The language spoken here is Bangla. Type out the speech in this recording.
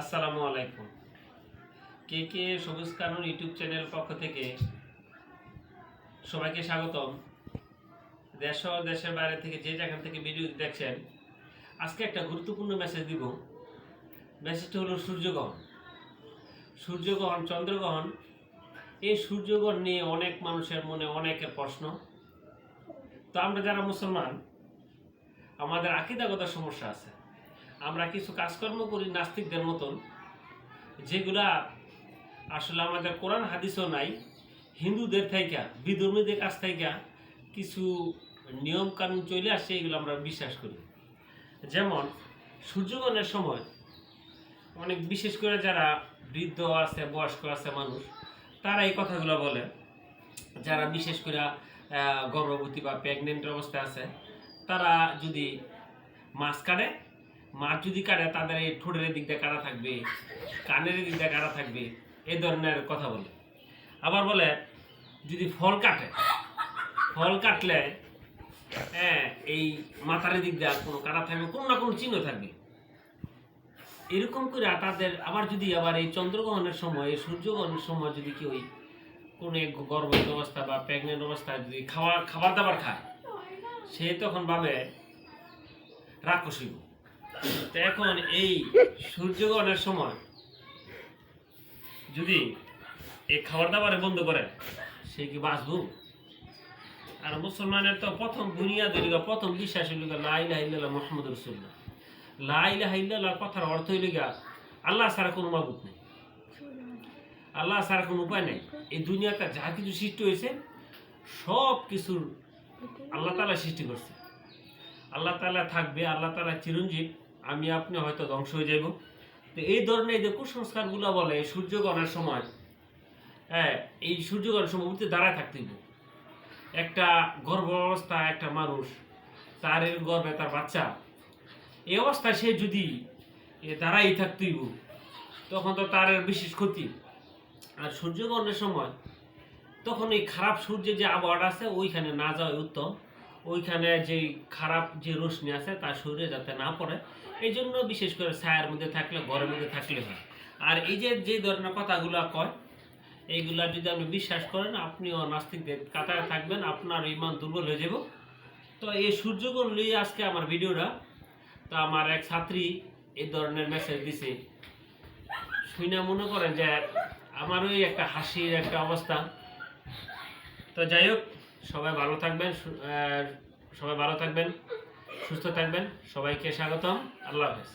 আসসালামু আলাইকুম। কে কে সবুজ কানুন ইউটিউব চ্যানেল পক্ষ থেকে সবাইকে স্বাগতম। দেশ দেশের বাইরে থেকে যে যেখান থেকে ভিডিও দেখছেন, আজকে একটা গুরুত্বপূর্ণ মেসেজ দিব। মেসেজটা হলো সূর্যগ্রহণ। সূর্যগ্রহণ, চন্দ্রগ্রহণ, এই সূর্যগ্রহণ নিয়ে অনেক মানুষের মনে অনেকের প্রশ্ন। তো আমরা যারা মুসলমান, আমাদের আকিদাগত সমস্যা আছে। আমরা কিছু কাজকর্ম করি নাস্তিকদের মতন, যেগুলা আসলে আমাদের কোরআন হাদিসও নাই, হিন্দুদের থেকে বিধর্মীদের কাছ থেকে কিছু নিয়ম কানুন চলে আসে, এগুলো আমরা বিশ্বাস করি। যেমন, সূর্যগ্রহণের সময় অনেক বিশেষ করে যারা বৃদ্ধ আছে, বয়স্ক আছে মানুষ, তারা এই কথাগুলো বলে। যারা বিশেষ করে গর্ভবতী বা প্রেগনেন্ট অবস্থায় আছে, তারা যদি মাছ কাটে মাছ যদি কাটে, তাদের এই ঠোঁটের দিকটা কাটা থাকবে, কানের দিক দিয়ে কাটা থাকবে এই ধরনের কথা বলে। আবার বলে, যদি ফল কাটে, ফল কাটলে হ্যাঁ এই মাথার দিক দিয়ে কোনো কাটা থাকবে, কোনো না কোনো চিহ্ন থাকবে। এরকম করে তাদের আবার যদি আবার এই চন্দ্রগ্রহণের সময়, এই সূর্যগ্রহণের সময় যদি কেউ কোনো এক গর্ভবতী অবস্থা বা প্রেগনেন্ট অবস্থায় যদি খাওয়া, খাবার দাবার খায়, সে তখন ভাবে, রাক্ষস তো এখন এই সূর্যগ্রহণের সময় যদি এই খাবার দাবারে বন্ধ করে, সে কি বাঁচবো? আর মুসলমানের তো প্রথম দুনিয়া দিলিগা প্রথম বিশ্বাস হইল লাইলা ইল্লাল্লাহ মোহাম্মদ রসুল্লাহ লাইলাহ কথার অর্থ হইল আল্লাহ ছাড়া কোনো মাবুত নেই। আল্লাহ ছাড়া কোনো উপায় নেই। এই দুনিয়াটা যা কিছু সৃষ্টি হয়েছে, সব কিছুর আল্লাহ তালা সৃষ্টি করছে। আল্লাহ তালা থাকবে, আল্লাহ তালা চিরঞ্জীব। আমি আপনি হয়তো ধ্বংস হয়ে যাব তো এই ধরনের যে কুসংস্কারগুলো বলে সূর্যগ্রহণের সময় হ্যাঁ এই সূর্যগ্রহণের সময় উঠতে দাঁড়ায় থাকতে। একটা গর্ভ অবস্থা একটা মানুষ তার গর্ভে তার বাচ্চা এই অবস্থায় সে যদি দাঁড়াই থাকতে হইব, তখন তো তার বিশেষ ক্ষতি। আর সূর্যগ্রহণের সময় তখন এই খারাপ সূর্যের যে আবহাওয়াটা আছে ওইখানে না যাওয়াই উত্তম। ওইখানে যে খারাপ যে রশ্মি আছে তার শরীরে যাতে না পড়ে এই জন্য বিশেষ করে ছায়ার মধ্যে থাকলে, ঘরের মধ্যে থাকলে হয়। আর এই যে যে ধরনের কথাগুলো কয়, এইগুলা যদি আপনি বিশ্বাস করেন, আপনিও নাস্তিকদের কাতারে থাকবেন, আপনার ইমান দুর্বল হয়ে যাব। তো এই সূর্যগ্রহণ নিয়ে আজকে আমার ভিডিওটা, তো আমার এক ছাত্রী এই ধরনের মেসেজ দিছে। শুনে মনে করেন যে আমার ওই একটা হাসির একটা অবস্থা। তো যাই হোক সবাই ভালো থাকবেন সবাই ভালো থাকবেন সুস্থ থাকবেন সবাইকে স্বাগতম আল্লাহ হাফেজ।